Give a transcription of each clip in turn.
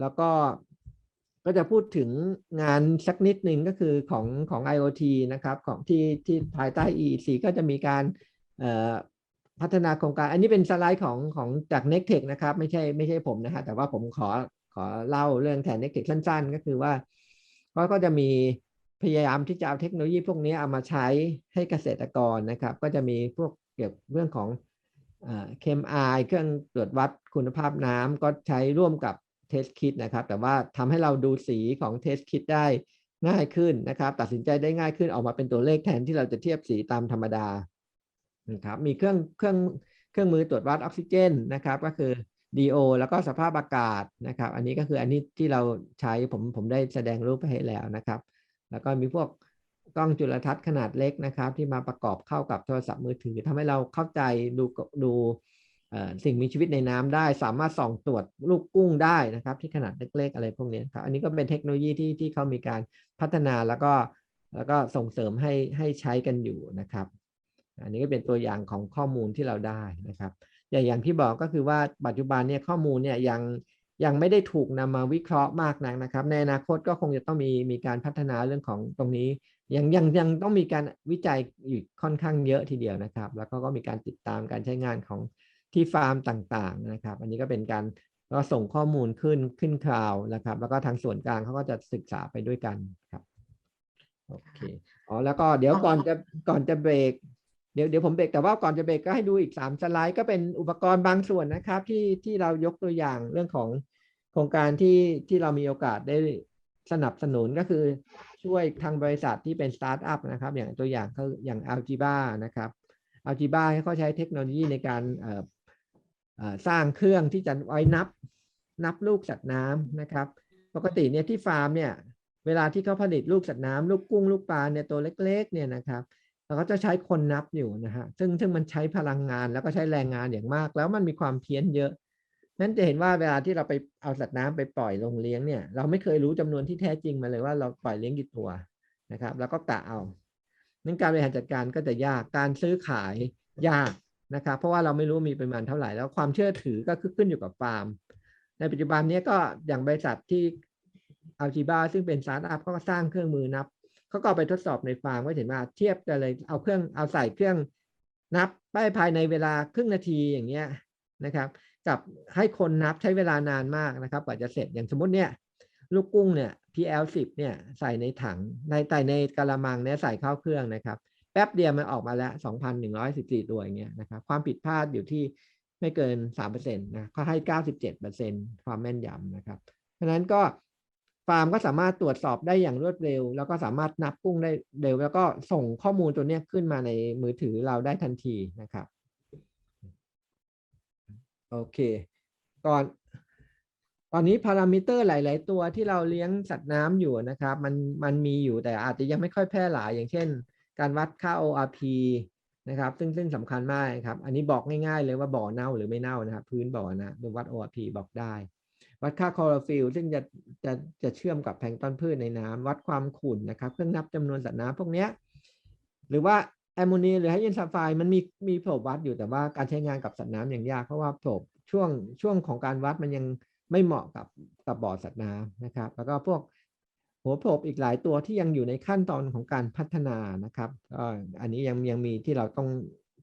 แล้วก็ก็จะพูดถึงงานสักนิดหนึ่งก็คือของของ IoT นะครับของที่ที่ภายใต้ EEC ก็จะมีการพัฒนาโครงการ อันนี้เป็นสไลด์ของของจาก n e c t e c h นะครับ ไม่ใช่ไม่ใช่ผมนะฮะแต่ว่าผมขอขอเล่าเรื่องแทน n e c t e c h สั้น ๆ ก็คือว่าก็ก็จะมีพยายามที่จะเอาเทคโนโลยีพวกนี้เอามาใช้ให้เกษตรกรนะครับ ก็จะมีพวกเกี่ยวกับเรื่องของเคมไอเครื่องตรวจวัดคุณภาพน้ำก็ใช้ร่วมกับ เทสคิดนะครับ แต่ว่าทำให้เราดูสีของเทสคิดได้ง่ายขึ้นนะครับ ตัดสินใจได้ง่ายขึ้นออกมาเป็นตัวเลขแทนที่เราจะเทียบสีตามธรรมดานะครับมีเครื่องเครื่องเครื่องมือตรวจวัดออกซิเจนนะครับ ก็คือ DO แล้วก็สภาพอากาศนะครับ อันนี้ก็คืออันนี้ที่เราใช้ผมผมได้แสดงรูปไปให้แล้วนะครับ แล้วก็มีพวกกล้องจุลทรรศน์ขนาดเล็กนะครับ ที่มาประกอบเข้ากับโทรศัพท์มือถือทำให้เราเข้าใจดูดู สิ่งมีชีวิตในน้ำได้ สามารถส่องตรวจลูกกุ้งได้นะครับ ที่ขนาดเล็กๆอะไรพวกนี้ครับอันนี้ก็เป็นเทคโนโลยีที่ที่เขามีการพัฒนาแล้วก็แล้วก็ส่งเสริมให้ให้ใช้กันอยู่นะครับ อันนี้ก็เป็นตัวอย่างของข้อมูลที่เราได้นะครับ อย่างอย่างที่บอกก็คือว่าปัจจุบันเนี่ยข้อมูลเนี่ยยังยังไม่ได้ถูกนำมาวิเคราะห์มากนักนะครับ ในอนาคตก็คงจะต้องมีมีการพัฒนาเรื่องของตรงนี้ยังยังยังต้องมีการวิจัยอยู่ค่อนข้างเยอะทีเดียวนะครับ แล้วก็ก็มีการติดตามการใช้งานของ ที่ฟาร์มต่างๆนะครับ อันนี้ก็เป็นการก็ส่งข้อมูลขึ้นขึ้นคลาวนะครับ แล้วก็ทางส่วนกลางเขาก็จะศึกษาไปด้วยกันครับโอเคอ๋อแล้วก็เดี๋ยวก่อนจะก่อนจะเบรกเดี๋ยวเดี๋ยวผมเบรกแต่ว่าก่อนจะเบรกก็ให้ดูอีก 3 สไลด์ก็เป็นอุปกรณ์บางส่วนนะครับ ที่ที่เรายกตัวอย่างเรื่องของโครงการที่ที่เรามีโอกาสได้สนับสนุนก็คือช่วยทางบริษัทที่เป็นสตาร์ทอัพนะครับ อย่างตัวอย่างเขาอย่าง Algebra นะครับ Algebra ให้เขาใช้เทคโนโลยีในการ สร้างเครื่องที่จะไว้นับนับลูกสัตว์น้ำนะครับ ปกติเนี่ยที่ฟาร์มเนี่ยเวลาที่เขาผลิตลูกสัตว์น้ำลูกกุ้งลูกปลาเนี่ยตัวเล็กๆเนี่ยนะครับเราก็จะใช้คนนับอยู่นะฮะซึ่งซึ่งมันใช้พลังงานแล้วก็ใช้แรงงานอย่างมาก แล้วมันมีความเพี้ยนเยอะ นั้นจะเห็นว่าเวลาที่เราไปเอาสัตว์น้ำไปปล่อยลงเลี้ยงเนี่ยเราไม่เคยรู้จำนวนที่แท้จริงมาเลยว่าเราปล่อยเลี้ยงกี่ตัวนะครับ แล้วก็กะเอานั้นการบริหารจัดการก็จะยากการซื้อขายยาก นะครับเพราะว่าเราไม่รู้มีปริมาณเท่าไหร่แล้วความเชื่อถือก็ขึ้นอยู่กับฟาร์ม ในปัจจุบันนี้ก็อย่างบริษัทที่อัลจีบาซึ่งเป็นสตาร์ทอัพก็สร้างเครื่องมือนับเขาก็ไปทดสอบในฟาร์มก็เห็นว่าเทียบกันเลยเอาเครื่องเอาใส่เครื่องนับไปภายในเวลาครึ่งนาทีอย่างเงี้ยนะครับกับให้คนนับใช้เวลานานมากนะครับกว่าจะเสร็จอย่างสมมติเนี่ยลูกกุ้งเนี่ย PL10 เนี่ยใส่ในถังในใส่ในกระมังเนี่ยใส่เข้าเครื่องนะครับ แป๊บเดียวมันออกมาแล้ว 2,114 ตัวอย่างเงี้ยนะครับ ความผิดพลาดอยู่ที่ไม่เกิน 3%นะเขาให้ 97%ความแม่นยำนะครับ เพราะนั้นก็ฟาร์มก็สามารถตรวจสอบได้อย่างรวดเร็ว แล้วก็สามารถนับกุ้งได้เร็ว แล้วก็ส่งข้อมูลตัวนี้ขึ้นมาในมือถือเราได้ทันทีนะครับ โอเค ก่อน ตอนนี้พารามิเตอร์หลาย ๆ ตัวที่เราเลี้ยงสัตว์น้ำอยู่นะครับ มันมันมีอยู่แต่อาจจะยังไม่ค่อยแพร่หลายอย่างเช่น การวัดค่า ORP นะครับ ซึ่งซึ่งสำคัญมากครับ อันนี้บอกง่ายๆเลยว่าบ่อเน่าหรือไม่เน่านะครับ พื้นบ่อนะดูวัด ORP บอกได้ วัดค่าคลอโรฟิลซึ่งจะจะจะเชื่อมกับแพลงต้นพืชในน้ำวัดความขุ่นนะครับ เครื่องนับจำนวนสัตว์น้ำพวกนี้หรือว่าแอมโมเนียหรือไฮเอนซัลไฟด์มันมีมีโผล่วัดอยู่แต่ว่าการใช้งานกับสัตว์น้ำอย่างยากเพราะว่าโผล่ช่วงช่วงของการวัดมันยังไม่เหมาะกับกับบ่อสัตว์น้ำนะครับ แล้วก็พวก หัวโผล่อีกหลายตัวที่ยังอยู่ในขั้นตอนของการพัฒนานะครับก็อันนี้ยังยังมีที่เราต้อง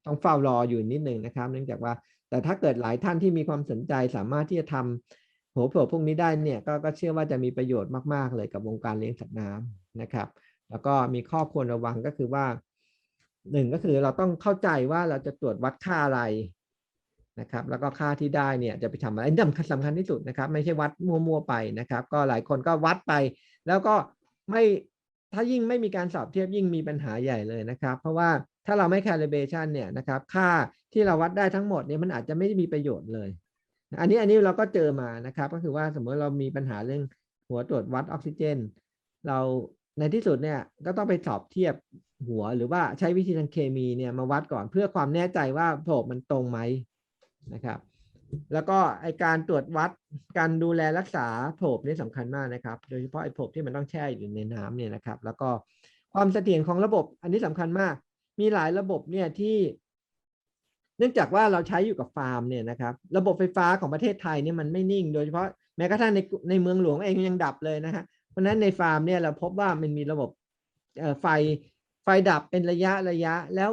ต้องเฝ้ารออยู่นิดหนึ่งนะครับ เนื่องจากว่าแต่ถ้าเกิดหลายท่านที่มีความสนใจสามารถที่จะทำหัวโผล่พวกนี้ได้เนี่ยกก็เชื่อว่าจะมีประโยชน์มาก ๆ เลยกับวงการเลี้ยงสัตว์น้ำนะครับ แล้วก็มีข้อควรระวังก็คือว่าหนึ่งก็คือเราต้องเข้าใจว่าเราจะตรวจวัดค่าอะไร นะครับแล้วก็ค่าที่ได้เนี่ยจะไปทำอะไรนี่สำคัญที่สุดนะครับ ไม่ใช่วัดมั่วๆไปนะครับ ก็หลายคนก็วัดไป แล้วก็ไม่ถ้ายิ่งไม่มีการสอบเทียบยิ่งมีปัญหาใหญ่เลยนะครับ เพราะว่าถ้าเราไม่ calibration เนี่ยนะครับค่าที่เราวัดได้ทั้งหมดเนี่ยมันอาจจะไม่ได้มีประโยชน์เลย อันนี้อันนี้เราก็เจอมานะครับ ก็คือว่าสมมติเรามีปัญหาเรื่องหัวตรวจวัดออกซิเจน เราในที่สุดเนี่ยก็ต้องไปสอบเทียบหัวหรือว่าใช้วิธีทางเคมีเนี่ยมาวัดก่อนเพื่อความแน่ใจว่าโผล่มันตรงไหม นะครับ แล้วก็ไอการตรวจวัดการดูแลรักษาโผล่นี่สำคัญมากนะครับ โดยเฉพาะไอโผล่ที่มันต้องแช่อยู่ในน้ำเนี่ยนะครับ แล้วก็ความเสถียรของระบบอันนี้สำคัญมาก มีหลายระบบเนี่ยที่ เนื่องจากว่าเราใช้อยู่กับฟาร์มเนี่ยนะครับ ระบบไฟฟ้าของประเทศไทยเนี่ยมันไม่นิ่ง โดยเฉพาะแม้กระทั่งในในเมืองหลวงเองยังดับเลยนะฮะเพราะฉะนั้นในฟาร์มเนี่ยเราพบว่ามันมีระบบไฟไฟดับเป็นระยะระยะแล้ว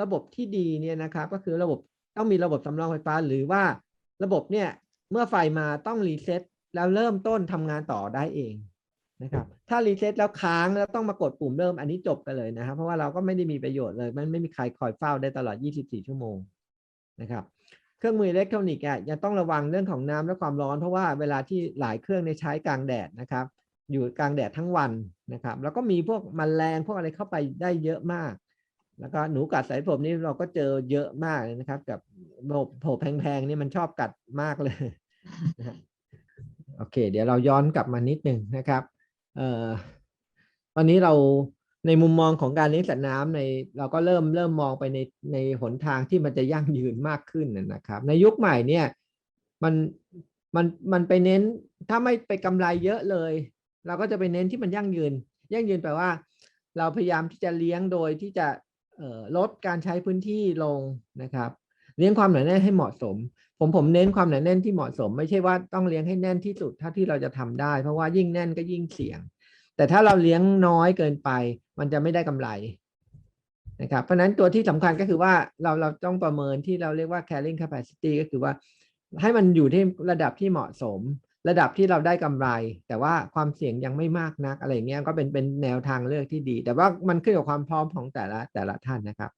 ระบบที่ดีเนี่ยนะครับ ก็คือระบบ ต้องมีระบบสำรองไฟฟ้าหรือว่าระบบเนี่ยเมื่อไฟมาต้องรีเซ็ตแล้วเริ่มต้นทำงานต่อได้เองนะครับ ถ้ารีเซ็ตแล้วค้างแล้วต้องมากดปุ่มเริ่มอันนี้จบกันเลยนะครับ เพราะว่าเราก็ไม่ได้มีประโยชน์เลย มันไม่มีใครคอยเฝ้าได้ตลอด 24 ชั่วโมงนะครับ เครื่องมืออิเล็กทรอนิกส์อะยังต้องระวังเรื่องของน้ำและความร้อน เพราะว่าเวลาที่หลายเครื่องในใช้กลางแดดนะครับ อยู่กลางแดดทั้งวันนะครับ แล้วก็มีพวกมแมลงพวกอะไรเข้าไปได้เยอะมาก แล้วก็หนูกัดสายผมนี่เราก็เจอเยอะมากเลยนะครับ กับโผโผแพงๆนี่มันชอบกัดมากเลยโอเค เดี๋ยวเราย้อนกลับมานิดหนึ่งนะครับเอ่อตอนนี้เราในมุมมองของการเลี้ยงสัตว์น้ำในเราก็เริ่มเริ่มมองไปในในหนทางที่มันจะยั่งยืนมากขึ้นนะครับ ในยุคใหม่เนี่ยมันมันมันไปเน้นถ้าไม่ไปกำไรเยอะเลย เราก็จะไปเน้นที่มันยั่งยืน ยั่งยืนแปลว่า เราพยายามที่จะเลี้ยงโดยที่จะ ลดการใช้พื้นที่ลงนะครับเลี้ยงความหนาแน่นให้เหมาะสม ผมผมเน้นความหนาแน่นที่เหมาะสม ไม่ใช่ว่าต้องเลี้ยงให้แน่นที่สุดเท่าที่เราจะทำได้ เพราะว่ายิ่งแน่นก็ยิ่งเสี่ยง แต่ถ้าเราเลี้ยงน้อยเกินไป มันจะไม่ได้กำไรนะครับเพราะฉะนั้นตัวที่สำคัญก็คือว่าเราเราต้องประเมินที่เราเรียกว่า carrying capacity ก็คือว่าให้มันอยู่ที่ระดับที่เหมาะสม ระดับที่เราได้กำไร แต่ว่าความเสี่ยงยังไม่มากนักอะไรเงี้ยก็เป็นเป็นแนวทางเลือกที่ดี แต่ว่ามันขึ้นกับความพร้อมของแต่ละแต่ละท่านนะครับ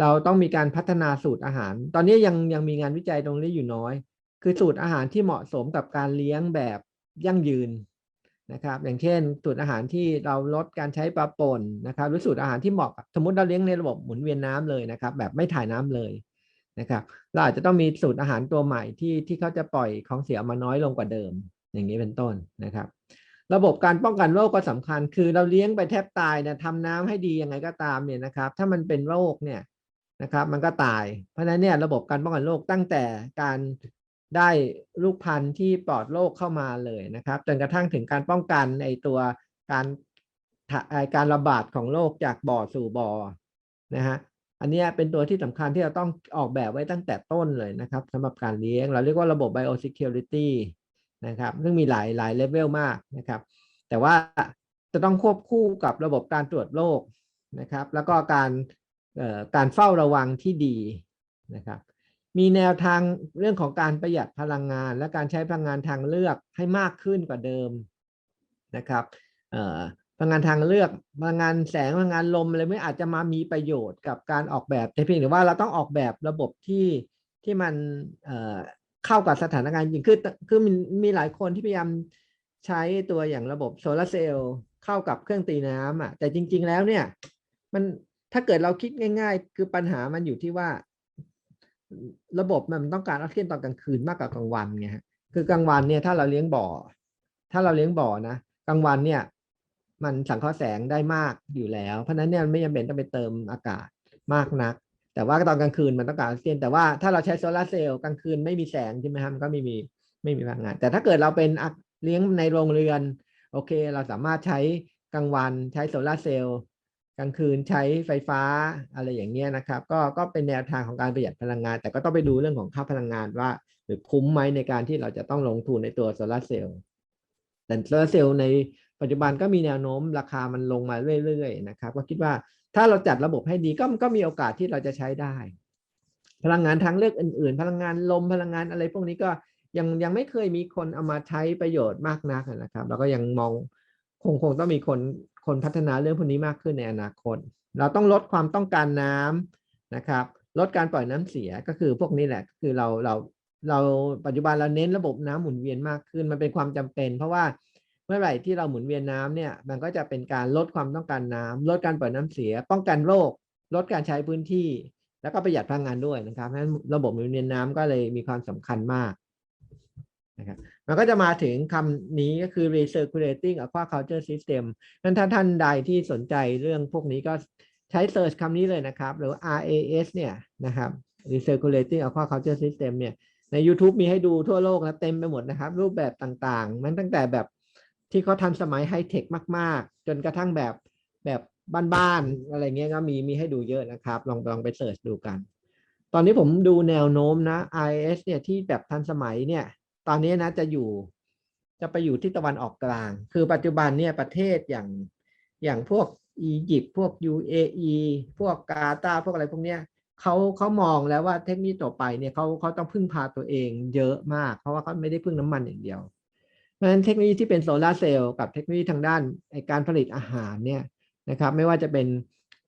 เราต้องมีการพัฒนาสูตรอาหาร ตอนนี้ยังยังมีงานวิจัยตรงนี้อยู่น้อย คือสูตรอาหารที่เหมาะสมกับการเลี้ยงแบบยั่งยืนนะครับ อย่างเช่น สูตรอาหารที่เราลดการใช้ปลาป่นนะครับ หรือสูตรอาหารที่เหมาะสมมติเราเลี้ยงในระบบหมุนเวียนน้ำเลยนะครับ แบบไม่ถ่ายน้ำเลย นะครับเราอาจจะต้องมีสูตรอาหารตัวใหม่ที่ที่เขาจะปล่อยของเสียมาน้อยลงกว่าเดิม อย่างนี้เป็นต้นนะครับ ระบบการป้องกันโรคก็สำคัญ คือเราเลี้ยงไปแทบตายเนี่ยทำน้ำให้ดียังไงก็ตามเนี่ยนะครับ ถ้ามันเป็นโรคเนี่ยนะครับมันก็ตาย เพราะฉะนั้นเนี่ยระบบการป้องกันโรคตั้งแต่การได้ลูกพันธุ์ที่ปลอดโรคเข้ามาเลยนะครับจนกระทั่งถึงการป้องกันในตัวการการระบาดของโรคจากบ่อสู่บ่อนะฮะ อันนี้เป็นตัวที่สำคัญที่เราต้องออกแบบไว้ตั้งแต่ต้นเลยนะครับสำหรับการเลี้ยง เราเรียกว่าระบบ biosecurity นะครับซึ่งมีหลายหลายเลเวลมากนะครับ แต่ว่าจะต้องควบคู่กับระบบการตรวจโรคนะครับ แล้วก็การการเฝ้าระวังที่ดีนะครับ มีแนวทางเรื่องของการประหยัดพลังงาน และการใช้พลังงานทางเลือกให้มากขึ้นกว่าเดิมนะครับ พลังงานทางเลือกพลังงานแสงพลังงานลมอะไรไม่อาจจะมามีประโยชน์กับการออกแบบแต่เพียงแต่ว่าเราต้องออกแบบระบบที่ที่มันเข้ากับสถานการณ์จริงคือคือมีมีหลายคนที่พยายามใช้ตัวอย่างระบบโซลาร์เซลล์เข้ากับเครื่องตีน้ำอะแต่จริง ๆ แล้วเนี่ยมันถ้าเกิดเราคิดง่าย ๆ คือปัญหามันอยู่ที่ว่า ระบบมันต้องการออกซิเจนตอนกลางคืนมากกว่ากลางวันไงฮะคือกลางวันเนี่ยถ้าเราเลี้ยงบ่อ ถ้าเราเลี้ยงบ่อนะกลางวันเนี่ย มันสังเคราะห์แสงได้มากอยู่แล้ว เพราะนั้นเนี่ยไม่จำเป็นต้องไปเติมอากาศมากนัก แต่ว่าตอนกลางคืนมันต้องการออกซิเจนแต่ว่าถ้าเราใช้โซลาร์เซลล์กลางคืนไม่มีแสงใช่ไหมครับมันก็ไม่มีไม่มีพลังงาน แต่ถ้าเกิดเราเป็นเลี้ยงในโรงเรือน โอเค เราสามารถใช้กลางวันใช้โซลาร์เซลล์กลางคืนใช้ไฟฟ้าอะไรอย่างเงี้ยนะครับ ก็ก็เป็นแนวทางของการประหยัดพลังงาน แต่ก็ต้องไปดูเรื่องของค่าพลังงานว่า หรือคุ้มไหมในการที่เราจะต้องลงทุนในตัวโซลาร์เซลล์แต่โซลาร์เซลล์ใน ปัจจุบันก็มีแนวโน้มราคามันลงมาเรื่อยๆนะครับก็คิดว่าถ้าเราจัดระบบให้ดีก็ก็มีโอกาสที่เราจะใช้ได้ พลังงานทางเลือกอื่น ๆ พลังงานลมพลังงานอะไรพวกนี้ก็ยังยังไม่เคยมีคนเอามาใช้ประโยชน์มากนักนะครับเราก็ยังมองคงคงต้องมีคนคนพัฒนาเรื่องพวกนี้มากขึ้นในอนาคต เราต้องลดความต้องการน้ำนะครับลดการปล่อยน้ำเสียก็คือพวกนี้แหละคือเราเราเราปัจจุบันเราเน้นระบบน้ำหมุนเวียนมากขึ้นมันเป็นความจำเป็น เพราะว่า เมื่อไหร่ที่เราหมุนเวียนน้ำเนี่ย มันก็จะเป็นการลดความต้องการน้ำลดการปล่อยน้ำเสีย ป้องกันโรค ลดการใช้พื้นที่ แล้วก็ประหยัดพลังงานด้วยนะครับเพราะฉะนั้นระบบหมุนเวียนน้ำก็เลยมีความสำคัญมากนะครับมันก็จะมาถึงคำนี้ก็คือ recirculating aquaculture system นั้นถ้าท่านใดที่สนใจเรื่องพวกนี้ก็ใช้ search คำนี้เลยนะครับ หรือ RAS เนี่ยนะครับ recirculating aquaculture system เนี่ยใน YouTube มีให้ดูทั่วโลกนะเต็มไปหมดนะครับ รูปแบบต่างๆ มันตั้งแต่แบบ ที่เขาทันสมัยไฮเทคมาก ๆ จนกระทั่งแบบแบบบ้านๆอะไรเงี้ยก็มีมีให้ดูเยอะนะครับ ลองลองไปเสิร์ชดูกัน ตอนนี้ผมดูแนวโน้มนะ IS เนี่ยที่แบบทันสมัยเนี่ย ตอนนี้นะจะอยู่ จะไปอยู่ที่ตะวันออกกลาง คือปัจจุบันเนี่ยประเทศอย่างอย่างพวกอียิปต์พวก UAE พวกกาตาร์พวกอะไรพวกเนี้ยเขาเขามองแล้วว่าเทคโนโลยีต่อไปเนี่ยเขาเขาต้องพึ่งพาตัวเองเยอะมาก เพราะว่าเขาไม่ได้พึ่งน้ำมันอย่างเดียว ราะฉะนั้นเทคโนโลยีที่เป็นโซลาร์เซลล์กับเทคโนโลยีทางด้านการผลิตอาหารเนี่ยนะครับไม่ว่าจะเป็น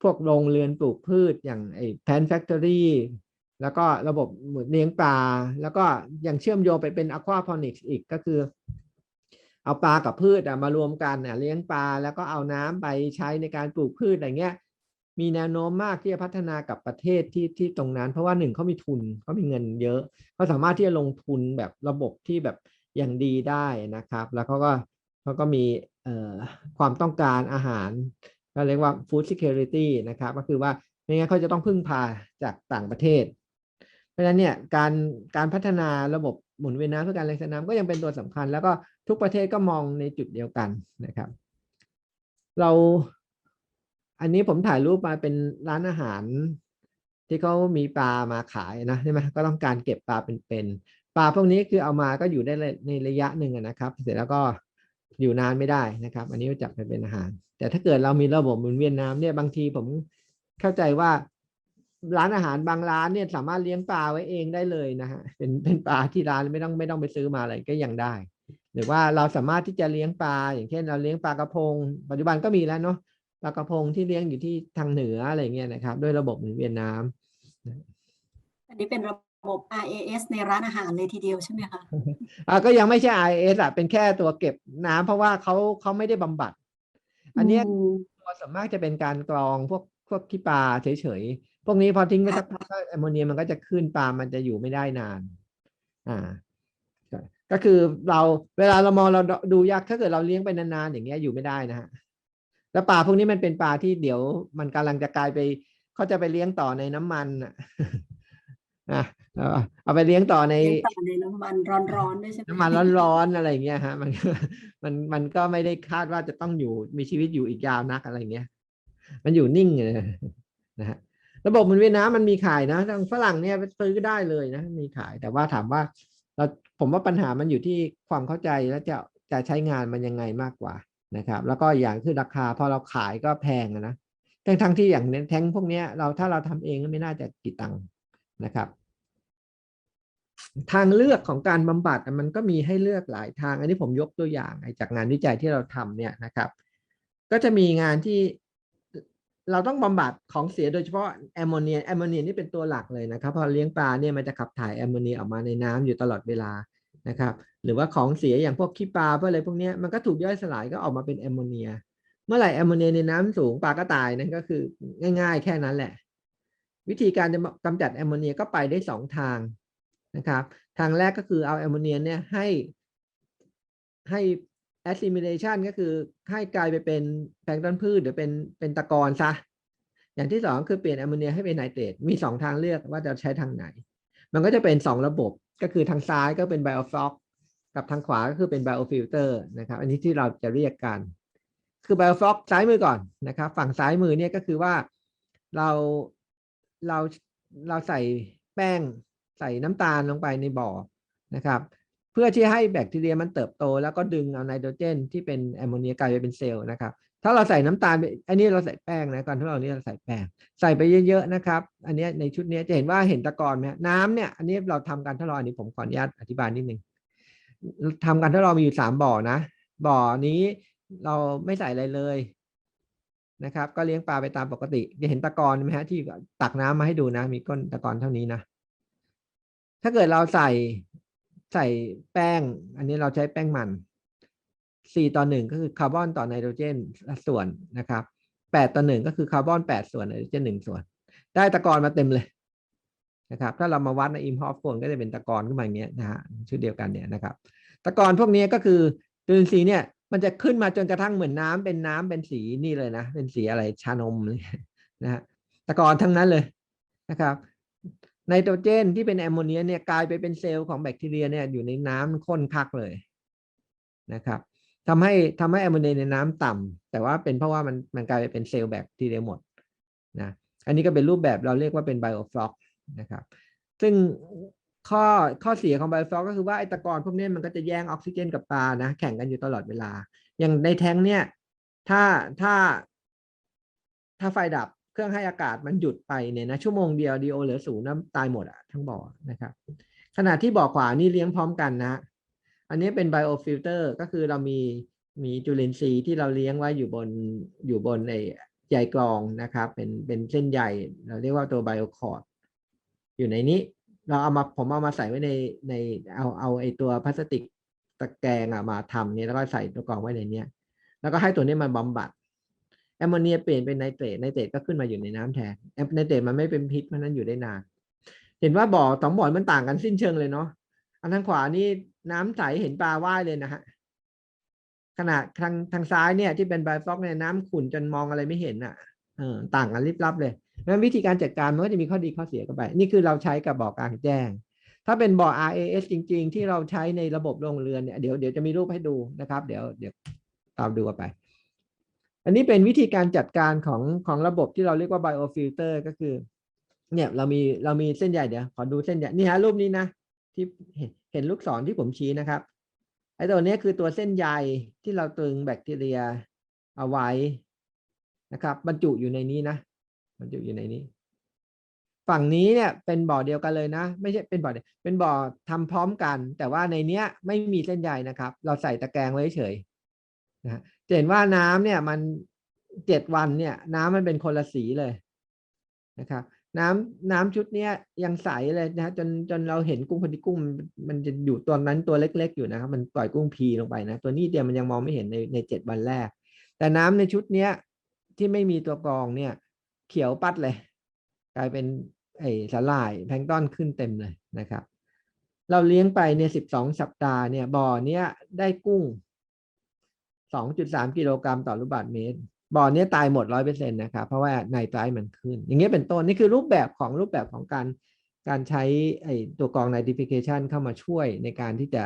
พวกโรงเรือนปลูกพืชอย่างไอแพนแฟคทอรี่แล้วก็ระบบเลี้ยงปลา แล้วก็ยังเชื่อมโยงไปเป็นอะควาพอนิกส์อีกก็คือ เอาปลากับพืชอะมารวมกันเลี้ยงปลาแล้วก็เอาน้ำไปใช้ในการปลูกพืชอะไรเงี้ยมีแนวโน้มมากที่จะพัฒนากับประเทศที่ที่ตรงนั้น เพราะว่าหนึ่งเขามีทุนเขามีเงินเยอะเขาสามารถที่จะลงทุนแบบระบบที่แบบ อย่างดีได้นะครับ แล้วเขาก็เขาก็มีความต้องการอาหารก็เรียกว่า food security นะครับ ก็คือว่าไม่งั้นเขาจะต้องพึ่งพาจากต่างประเทศ เพราะฉะนั้นเนี่ยการการพัฒนาระบบหมุนเวียนน้ำเพื่อการเลี้ยงสัตว์น้ำก็ยังเป็นตัวสำคัญ แล้วก็ทุกประเทศก็มองในจุดเดียวกันนะครับ เราอันนี้ผมถ่ายรูปมาเป็นร้านอาหารที่เขามีปลามาขายนะใช่ไหมก็ต้องการเก็บปลาเป็นๆ ปลาพวกนี้คือเอามาก็อยู่ได้ในระยะหนึ่งนะครับ เสร็จแล้วก็อยู่นานไม่ได้นะครับ อันนี้จับไปเป็นอาหาร แต่ถ้าเกิดเรามีระบบหมุนเวียนน้ำเนี่ยบางทีผมเข้าใจว่าร้านอาหารบางร้านเนี่ยสามารถเลี้ยงปลาไว้เองได้เลยนะฮะเป็นเป็นปลาที่ร้านไม่ต้องไม่ต้องไปซื้อมาอะไรก็ยังได้ หรือว่าเราสามารถที่จะเลี้ยงปลา อย่างเช่น เราเลี้ยงปลากระพง ปัจจุบันก็มีแล้วเนาะปลากระพงที่เลี้ยงอยู่ที่ทางเหนืออะไรเงี้ยนะครับ ด้วยระบบหมุนเวียนน้ำอันนี้เป็นระ บบ RAS ในร้านอาหารเลยทีเดียวใช่ไหมคะอ่าก็ยังไม่ใช่ IS อะเป็นแค่ตัวเก็บน้ำเพราะว่าเขาเขาไม่ได้บำบัด อันเนี้ยมตัวส่วนมากจะเป็นการกรองพวกพวกขี้ปลาเฉยๆ พวกนี้พอทิ้งไปสักพักก็แอมโมเนียมันก็จะขึ้นปลามันจะอยู่ไม่ได้นาน อ่าก็ก็คือเราเวลาเรามองเราดูยากถ้าเกิดเราเลี้ยงไปนานๆอย่างเงี้ยอยู่ไม่ได้นะฮะแล้วปลาพวกนี้มันเป็นปลาที่เดี๋ยวมันกำลังจะกลายไปเขาจะไปเลี้ยงต่อในน้ำมันอะ นะเอาเอาไปเลี้ยงต่อในเลี้ยงต่อในน้ำมันร้อนๆด้วยใช่ไหมน้ำมันร้อนๆอะไรอย่างเงี้ยฮะมันก็มันมันก็ไม่ได้คาดว่าจะต้องอยู่มีชีวิตอยู่อีกยาวนักอะไรเงี้ย มันอยู่นิ่งเลยนะฮะระบบหมุนเวียนน้ำมันมีขายนะทางฝรั่งเนี่ยไปซื้อได้เลยนะ มีขายแต่ว่าถามว่า เราผมว่าปัญหามันอยู่ที่ความเข้าใจแล้วจะจะใช้งานมันยังไงมากกว่านะครับ แล้วก็อย่างคือราคาพอเราขายก็แพงอะนะทั้งทั้งที่อย่างเนี้ยแท้งพวกเนี้ยเราถ้าเราทำเองก็ไม่น่าจะกี่ตังค์ นะครับทางเลือกของการบำบัดมันก็มีให้เลือกหลายทาง อันนี้ผมยกตัวอย่างจากงานวิจัยที่เราทำเนี่ยนะครับ ก็จะมีงานที่เราต้องบำบัดของเสียโดยเฉพาะแอมโมเนียแอมโมเนียนี่เป็นตัวหลักเลยนะครับพอเลี้ยงปลาเนี่ยมันจะขับถ่ายแอมโมเนียออกมาในน้ำอยู่ตลอดเวลานะครับ หรือว่าของเสียอย่างพวกขี้ปลาพวกอะไรพวกนี้มันก็ถูกย่อยสลายก็ออกมาเป็นแอมโมเนีย เมื่อไหร่แอมโมเนียในน้ำสูงปลาก็ตายนั่นก็คือง่าย ๆ แค่นั้นแหละ วิธีการจะกำจัดแอมโมเนียก็ไปได้สองทางนะครับ ทางแรกก็คือเอาแอมโมเนียเนี่ยให้ให้ assimilation ก็คือให้กลายไปเป็นแพลงต้นพืชหรือเป็นเป็นตะกอนซะ อย่างที่สองคือเปลี่ยนแอมโมเนียให้เป็นไนเตรตมีสองทางเลือกว่าจะใช้ทางไหน มันก็จะเป็นสองระบบก็คือทางซ้ายก็เป็นไบโอฟล็อกกับทางขวาก็คือเป็นไบโอฟิลเตอร์นะครับ อันนี้ที่เราจะเรียกกัน คือไบโอฟล็อกซ้ายมือก่อนนะครับ ฝั่งซ้ายมือเนี่ยก็คือว่าเรา เราเราใส่แป้งใส่น้ำตาลลงไปในบ่อนะครับ เพื่อที่ให้แบคทีเรียมันเติบโต แล้วก็ดึงเอาไนโตรเจน ที่เป็นแอมโมเนียกลายไปเป็นเซลล์นะครับ ถ้าเราใส่น้ำตาลไปอันนี้เราใส่แป้งนะก่อนที่เรานี้เราใส่แป้งใส่ไปเยอะๆนะครับ อันนี้ในชุดนี้จะเห็นว่าเห็นตะกอนไหมน้ำเนี่ยอันนี้เราทำการทดลองอันนี้ผมขออนุญาตอธิบายนิดนึงทำการทดลองมีอยู่สามบ่อนะบ่อนี้เราไม่ใส่อะไรเลย นะครับ ก็เลี้ยงปลาไปตามปกติ จะเห็นตะกอนไหมฮะที่ตักน้ำมาให้ดูนะ มีก้นตะกอนเท่านี้นะ ถ้าเกิดเราใส่ใส่แป้ง อันนี้เราใช้แป้งมันสี่ต่อหนึ่งก็คือคาร์บอนต่อไนโตรเจนส่วนนะครับแปดต่อหนึ่งก็คือคาร์บอนแปดส่วนไนโตรเจนหนึ่งส่วน ได้ตะกอนมาเต็มเลยนะครับ ถ้าเรามาวัดในอิมพอร์ตโฟนก็จะเป็นตะกอนขึ้นมาอย่างเงี้ยนะฮะชุดเดียวกันเนี่ยนะครับ ตะกอนพวกนี้ก็คือจุลินทรีย์เนี่ย มันจะขึ้นมาจนกระทั่งเหมือนน้ำเป็นน้ำเป็นสีนี่เลยนะ เป็นสีอะไรชานมเลยนะฮะตะกอนทั้งนั้นเลยนะครับไนโตรเจนที่เป็นแอมโมเนียเนี่ยกลายไปเป็นเซลล์ของแบคทีเรียเนี่ยอยู่ในน้ำข้นคักเลยนะครับทำให้ทำให้แอมโมเนียในน้ำต่ำแต่ว่าเป็นเพราะว่ามันมันกลายไปเป็นเซลล์แบคทีเรียหมดนะอันนี้ก็เป็นรูปแบบเราเรียกว่าเป็นไบโอฟล็อกนะครับ ซึ่ง ข้อข้อเสียของไบโอฟลอกก็คือว่าไอตะกอนพวกนี้มันก็จะแย่งออกซิเจนกับปลานะ แข่งกันอยู่ตลอดเวลา อย่างในแท้งเนี่ย ถ้าถ้า ถ้าไฟดับเครื่องให้อากาศมันหยุดไปเนี่ยนะชั่วโมงเดียวดีโอเหลือศูนย์น้ำตายหมดอะทั้งบ่อนะครับ ขณะที่บ่อขวานี่เลี้ยงพร้อมกันนะ อันนี้เป็นไบโอฟิลเตอร์ก็คือเรามีมีจุลินทรีย์ที่เราเลี้ยงไว้อยู่บนอยู่บนไอใยกรองนะครับ เป็นเป็นเส้นใยเราเรียกว่าตัวไบโอคอร์ดอยู่ในนี้ เราเอามาผมเอามาใส่ไว้ในในเอาเอาไอตัวพลาสติกตะแกรงอะมาทำเนี่ยแล้วก็ใส่ตัวกรองไว้ในเนี้ยแล้วก็ให้ตัวนี้มันบำบัดแอมโมเนียเปลี่ยนเป็นไนเตรตไนเตรตก็ขึ้นมาอยู่ในน้ำแทนแอมไนเตรตมันไม่เป็นพิษเพราะนั้นอยู่ได้นาน เห็นว่าบ่อสองบ่อมันต่างกันสิ้นเชิงเลยเนาะอันทางขวานี่น้ำใสเห็นปลาว่ายเลยนะฮะขณะทางทางซ้ายเนี่ยที่เป็นไบฟอกเนี่ยน้ำขุ่นจนมองอะไรไม่เห็นอะเออต่างกันลิบลับเลย นั้นวิธีการจัดการมันก็จะมีข้อดีข้อเสียกันไป นี่คือเราใช้กับบ่อกลางแจ้ง ถ้าเป็นบ่อ RAS จริง ๆ ที่เราใช้ในระบบโรงเรือนเนี่ยเดี๋ยวเดี๋ยวจะมีรูปให้ดูนะครับ เดี๋ยวเดี๋ยวตามดูกันไป อันนี้เป็นวิธีการจัดการของของระบบที่เราเรียกว่า biofilter ก็คือ เนี่ยเรามีเรามีเส้นใยเดี๋ยวขอดูเส้นใยนี่ฮะรูปนี้นะที่เห็นลูกศรที่ผมชี้นะครับไอ้ตัวนี้คือตัวเส้นใยที่เราตึงแบคทีเรียเอาไว้นะครับ บรรจุอยู่ในนี้นะ บรรจุอยู่ในนี้ ฝั่งนี้เนี่ยเป็นบ่อเดียวกันเลยนะ ไม่ใช่เป็นบ่อเดียวเป็นบ่อทำพร้อมกัน แต่ว่าในเนี้ยไม่มีเส้นใยนะครับ เราใส่ตะแกรงไว้เฉยนะจะเห็นว่าน้ำเนี่ยมันเจ็ดวันเนี่ย น้ำมันเป็นคนละสีเลยนะครับ น้ำน้ำชุดเนี้ยยังใสเลยนะจนจนเราเห็นกุ้งพอดีกุ้งมันจะอยู่ตัวนั้นตัวเล็ก ๆ อยู่นะครับ มันปล่อยกุ้งพีลงไปนะ ตัวนี้เดียวมันยังมองไม่เห็นในในเจ็ดวันแรก แต่น้ำในชุดเนี้ยที่ไม่มีตัวกรองเนี่ย เขียวปัดเลย กลายเป็นไอ้สาหร่ายแพลงต้อนขึ้นเต็มเลยนะครับ เราเลี้ยงไปเนี่ยสิบสองสัปดาห์เนี่ยบ่อเนี้ยได้กุ้งสองจุดสามกิโลกรัมต่อลูกบาศก์เมตร บ่อเนี้ยตายหมดร้อยเปอร์เซ็นต์นะครับเพราะว่าไนไตรท์มันขึ้น อย่างเงี้ยเป็นต้นนี่คือรูปแบบของรูปแบบของการการใช้ไอ้ตัวกรอง nitrification เข้ามาช่วยในการที่จะ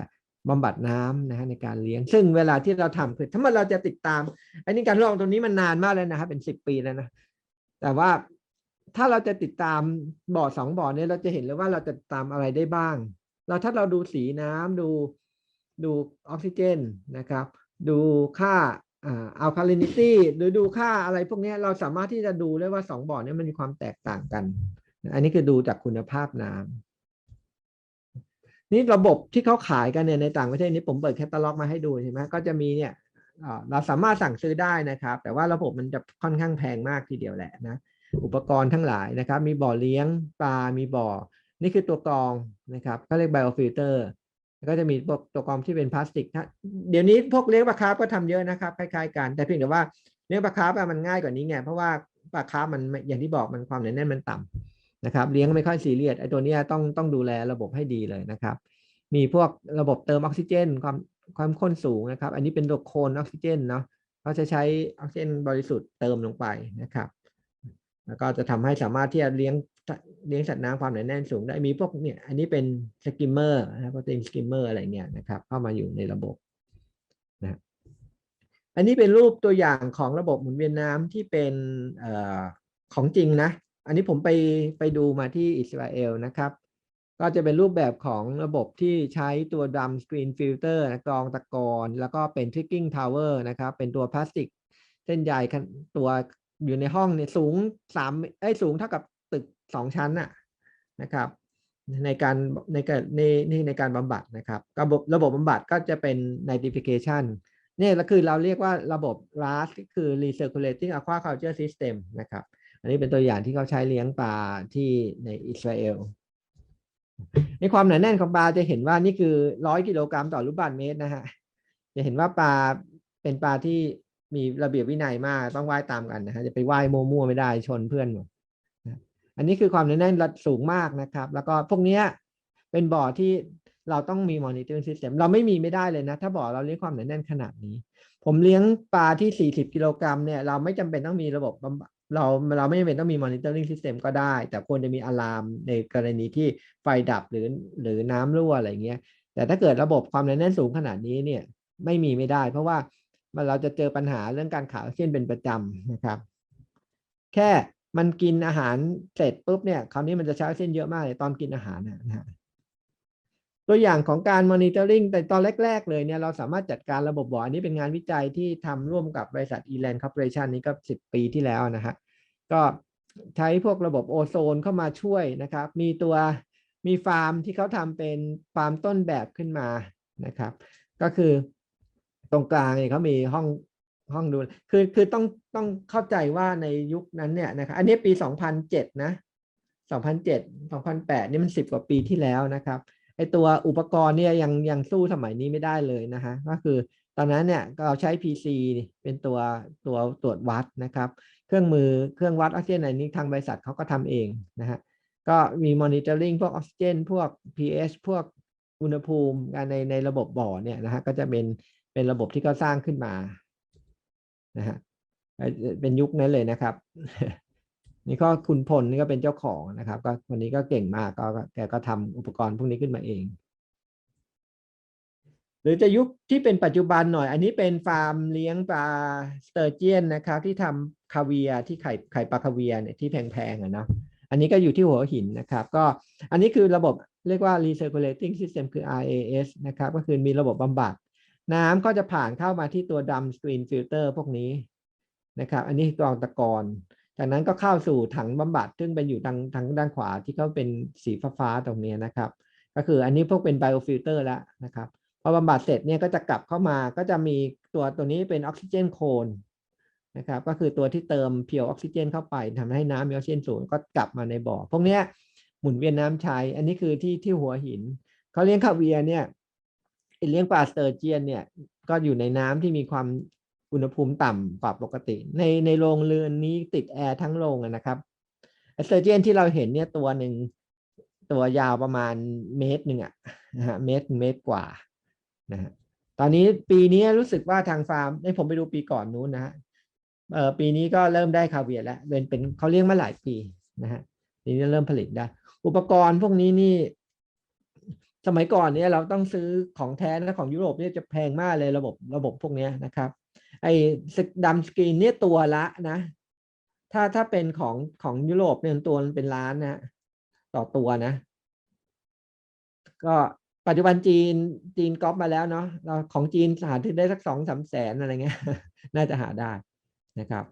บำบัดน้ำนะฮะในการเลี้ยง ซึ่งเวลาที่เราทำคือถ้ามันเราจะติดตามไอ้นี่การทดลองตัวนี้มันนานมากเลยนะครับเป็นสิบปีแล้วนะ แต่ว่าถ้าเราจะติดตามบ่อสองบ่อเนี้เราจะเห็นเลยว่าเราจะตามอะไรได้บ้าง เราถ้าเราดูสีน้ำดูดูออกซิเจนนะครับ ดูค่าอ่าอัลคาลินิตี้หรือดูค่าอะไรพวกนี้เราสามารถที่จะดูได้ว่าสองบ่อเนี้มันมีความแตกต่างกัน อันนี้คือดูจากคุณภาพน้ำนี่ระบบที่เขาขายกันเนี่ยในต่างประเทศนี้ผมเปิดแคตตาล็อกมาให้ดูใช่ไหมก็จะมีเนี่ย เราสามารถสั่งซื้อได้นะครับ แต่ว่าระบบมันจะค่อนข้างแพงมากทีเดียวแหละนะอุปกรณ์ทั้งหลายนะครับ มีบ่อเลี้ยงปลา มีบ่อ นี่คือตัวกรองนะครับก็เรียกไบโอฟิลเตอร์ก็จะมีพวกตัวกรองที่เป็นพลาสติกถ้าเดี๋ยวนี้พวกเลี้ยงปลาคาร์ฟก็ทำเยอะนะครับคล้ายๆกัน แต่เพียงแต่ว่าเลี้ยงปลาคาร์ฟมันง่ายกว่านี้ไงเพราะว่าปลาคาร์ฟมันอย่างที่บอกมันความหนียวแน่นมันต่ำนะครับ เลี้ยงไม่ค่อยซีเรียสไอ้ตัวเนี้ยต้องต้องดูแลระบบให้ดีเลยนะครับ มีพวกระบบเติมออกซิเจน ความ ความข้นสูงนะครับ อันนี้เป็นตัวโคนออกซิเจนเนาะเขาจะใช้ออกซิเจนบริสุทธิ์เติมลงไปนะครับ แล้วก็จะทำให้สามารถที่จะเลี้ยงเลี้ยงสัตว์น้ำความหนาแน่นสูงได้มีพวกเนี่ยอันนี้เป็นสกิมเมอร์นะครับโปรตีนสกิมเมอร์อะไรเงี้ยนะครับ เข้ามาอยู่ในระบบนะอันนี้เป็นรูปตัวอย่างของระบบหมุนเวียนน้ำที่เป็นอของจริงนะ อันนี้ผมไปไปดูมาที่อิสราเอลนะครับ ก็จะเป็นรูปแบบของระบบที่ใช้ตัวดัมสกรีนฟิลเตอร์กรองตะกอนแล้วก็เป็นทริกกิ้งทาวเวอร์นะครับ เป็นตัวพลาสติก เส้นใยตัวอยู่ในห้องเนี่ยสูงสามไอ้สูงเท่ากับตึกสองชั้นน่ะนะครับ ในการในการในในในการบำบัดนะครับระบบระบบบำบัดก็จะเป็น nitrification เนี่ยก็คือเราเรียกว่าระบบ RAS ก็คือ recirculating aquaculture system นะครับ อันนี้เป็นตัวอย่างที่เขาใช้เลี้ยงปลาที่ในอิสราเอล ในความหนาแน่นของปลาจะเห็นว่านี่คือร้อยกิโลกรัมต่อลูกบาศก์เมตรนะฮะจะเห็นว่าปลาเป็นปลาที่มีระเบียบวินัยมากต้องว่ายตามกันนะฮะจะไปว่ายมั่วๆไม่ได้ชนเพื่อนหมดอันนี้คือความหนาแน่นระดับสูงมากนะครับ แล้วก็พวกนี้เป็นบ่อที่เราต้องมี monitoring system เราไม่มีไม่ได้เลยนะ ถ้าบ่อเราเลี้ยงความหนาแน่นขนาดนี้ ผมเลี้ยงปลาที่ 40 กิโลกรัมเนี่ยเราไม่จำเป็นต้องมีระบบบำบัด เราเราไม่จำเป็นต้องมี monitoring system ก็ได้ แต่ควรจะมีอะลามในกรณีที่ไฟดับหรือหรือน้ำรั่วอะไรเงี้ย แต่ถ้าเกิดระบบความแน่นสูงขนาดนี้เนี่ยไม่มีไม่ได้ เพราะว่ามันเราจะเจอปัญหาเรื่องการขาดออกซิเจนเป็นประจำนะครับ แค่มันกินอาหารเสร็จปุ๊บเนี่ยคราวนี้มันจะใช้ออกซิเจนเยอะมากเลยตอนกินอาหารนะฮะ ตัวอย่างของการ monitoring แต่ตอนแรก ๆ เลยเนี่ยเราสามารถจัดการระบบบ่ออันนี้เป็นงานวิจัยที่ทำร่วมกับบริษัท Eland Corporation นี้ก็ 10 ปีที่แล้วนะฮะก็ใช้พวกระบบโอโซนเข้ามาช่วยนะครับ มีตัวมีฟาร์มที่เขาทำเป็นฟาร์มต้นแบบขึ้นมานะครับ ก็คือตรงกลางเนี่ยเขามีห้องห้องดู คือคือต้องต้องเข้าใจว่าในยุคนั้นเนี่ยนะครับ อันนี้ปี 2007 นะ 2007 2008 นี่มัน 10 กว่าปีที่แล้วนะครับ ไอตัวอุปกรณ์เนี่ยยังยังสู้สมัยนี้ไม่ได้เลยนะฮะก็คือตอนนั้นเนี่ยเราใช้ PC เป็นตัวตัวตรวจวัดนะครับ เครื่องมือเครื่องวัดออกซิเจนอันนี้ทางบริษัทเขาก็ทำเองนะฮะก็มี monitoring พวกออกซิเจนพวก pH พวกอุณหภูมิในในระบบบ่อเนี่ยนะฮะก็จะเป็นเป็นระบบที่เขาสร้างขึ้นมานะฮะเป็นยุคนั้นเลยนะครับ นี่ก็คุณพลนี่ก็เป็นเจ้าของนะครับ ก็วันนี้ก็เก่งมากก็แกก็ทำอุปกรณ์พวกนี้ขึ้นมาเอง หรือจะยุคที่เป็นปัจจุบันหน่อย อันนี้เป็นฟาร์มเลี้ยงปลาสเตอร์เจียนนะครับ ที่ทำคาเวียที่ไข่ไข่ปลาคาเวียเนี่ยที่แพงๆอะเนาะอันนี้ก็อยู่ที่หัวหินนะครับ ก็อันนี้คือระบบเรียกว่า recirculating system คือ RAS นะครับ ก็คือมีระบบบำบัด น้ำก็จะผ่านเข้ามาที่ตัว downstream filter พวกนี้นะครับ อันนี้คือกรองตะกอน จากนั้นก็เข้าสู่ถังบำบัดซึ่งเป็นอยู่ทางทางด้านขวาที่เขาเป็นสีฟ้าๆตรงนี้นะครับ ก็คืออันนี้พวกเป็น biofilter แล้วนะครับพอบำบัดเสร็จเนี่ยก็จะกลับเข้ามาก็จะมีตัวตัวนี้เป็นออกซิเจนโคนนะครับก็คือตัวที่เติมเพียวออกซิเจน เข้าไปทำให้น้ำมีออกซิเจนสูงก็กลับมาในบ่อพวกเนี้ยหมุนเวียนน้ำใช้ อันนี้คือที่ที่หัวหินเขาเลี้ยงคาเวียร์เนี่ยเลี้ยงปลาสเตอร์เจียนเนี่ยก็อยู่ในน้ำที่มีความ อุณหภูมิต่ำกว่าปกติ ในในโรงเรือนนี้ติดแอร์ทั้งโรงนะครับสเตอร์เจนที่เราเห็นเนี่ยตัวหนึ่งตัวยาวประมาณเมตรหนึ่งอะนะฮะเมตรเมตรกว่านะฮะตอนนี้ปีนี้รู้สึกว่าทางฟาร์มให้ผมไปดูปีก่อนนู้นนะฮะเออปีนี้ก็เริ่มได้คาเวียร์แล้วเป็นเป็นเขาเลี้ยงมาหลายปีนะฮะทีนี้เริ่มผลิตได้ อุปกรณ์พวกนี้นี่ สมัยก่อนเนี่ยเราต้องซื้อของแท้นะของยุโรปเนี่ยจะแพงมากเลยระบบระบบพวกนี้นะครับ ไอ้ดัมสกรีนเนี่ยตัวละนะ ถ้าถ้าเป็นของของยุโรปเนี่ยตัวมันเป็นล้านนะต่อตัวนะ ก็ปัจจุบันจีนจีนก๊อปมาแล้วเนาะเราของจีนหาที่ได้สักสองสามแสนอะไรเงี้ย น่าจะหาได้นะครับ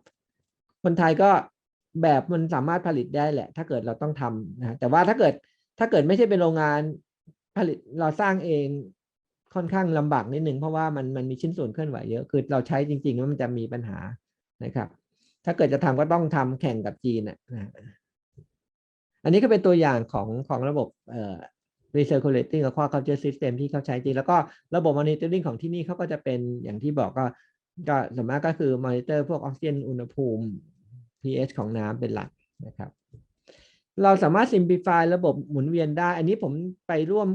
คนไทยก็แบบมันสามารถผลิตได้แหละ ถ้าเกิดเราต้องทำนะแต่ว่าถ้าเกิดถ้าเกิดไม่ใช่เป็นโรงงานผลิตเราสร้างเอง ค่อนข้างลำบากนิดหนึ่งเพราะว่ามันมันมีชิ้นส่วนเคลื่อนไหวเยอะคือเราใช้จริงๆแล้วมันจะมีปัญหานะครับ ถ้าเกิดจะทำก็ต้องทำแข่งกับจีนอะนะอันนี้ก็เป็นตัวอย่างของของระบบเอ่อ recirculating aquaculture system ที่เขาใช้จริง แล้วก็ระบบ monitoring ของที่นี่เขาก็จะเป็นอย่างที่บอกก็ก็ส่วนมากก็คือ monitor พวกออกซิเจนอุณหภูมิ pH ของน้ำเป็นหลักนะครับ เราสามารถ simplify ระบบหมุนเวียนได้ อันนี้ผมไปร่วม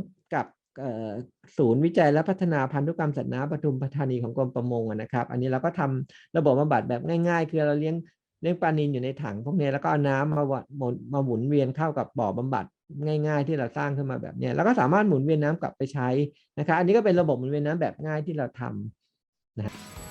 ศูนย์วิจัยและพัฒนาพันธุกรรมสัตว์น้ำปทุมธานีของกรมประมงนะครับ อันนี้เราก็ทำระบบบำบัดแบบง่าย ๆ คือเราเลี้ยงเลี้ยงปลานิลอยู่ในถังพวกนี้แล้วก็เอาน้ำมาวนมาหมุนเวียนเข้ากับบ่อบำบัดง่าย ๆ ที่เราสร้างขึ้นมาแบบนี้แล้วก็สามารถหมุนเวียนน้ำกลับไปใช้นะครับอันนี้ก็เป็นระบบหมุนเวียนน้ำแบบง่ายที่เราทำนะ